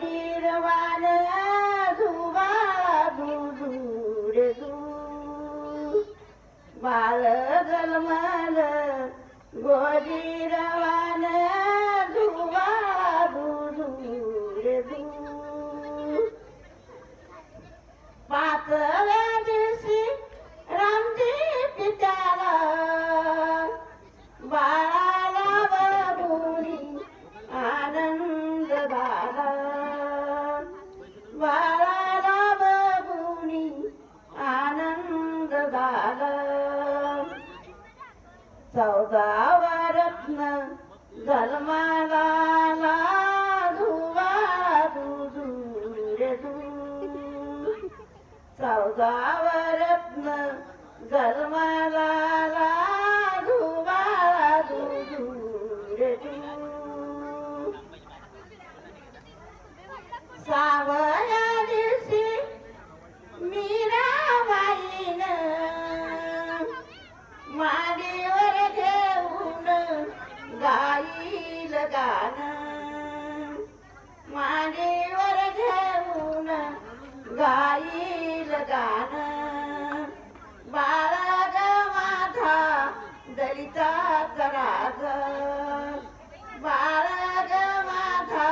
गोजीरवान धुवा धुधू रे धू बाळ जन्मल धुवा धुधू चौदावा रत्न जन्माला धुवा दुधू रत्न जन्माला गाईल गाणं बाळग माझा दलिताचा राज बाळग माझा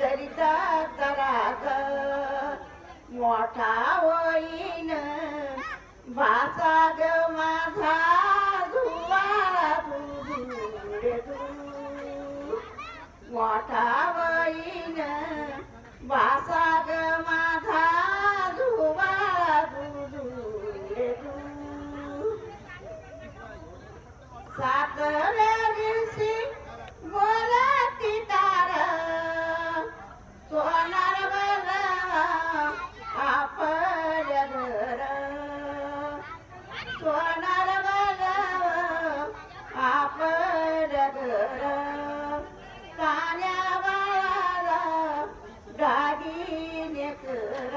दलिताचा राज मोठा होईन भाचा ग माझा धुवा धुधू मोठा होईन भाचा सोनार बलवा आपल्या घर. कान्या बाळाला दागिने कर.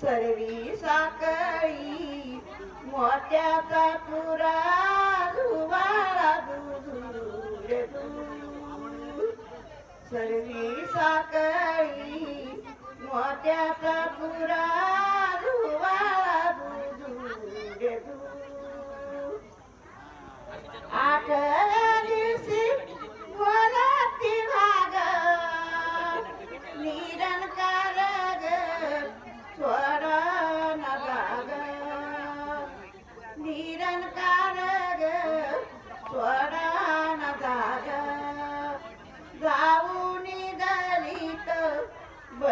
सर्वी साकळी मोत्याचा तुरा धुवाळा दुधू सर्वी साकळी मोत्याचा तुरा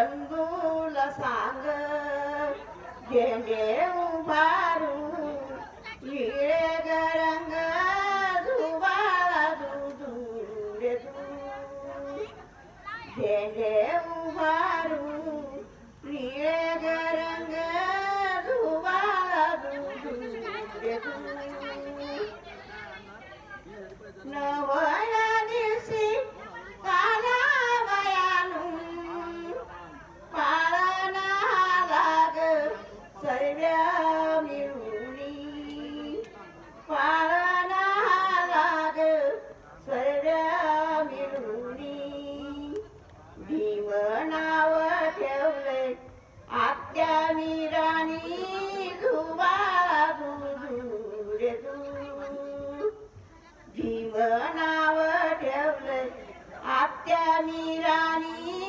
बंधूला सांग झेंडे उभारू निळे गरंग धुवाळा दुधू रे धू झेंडे उभारू निळे गरंग धुवाळा दुधू रे नाव ठेवलं आत्या मीरानी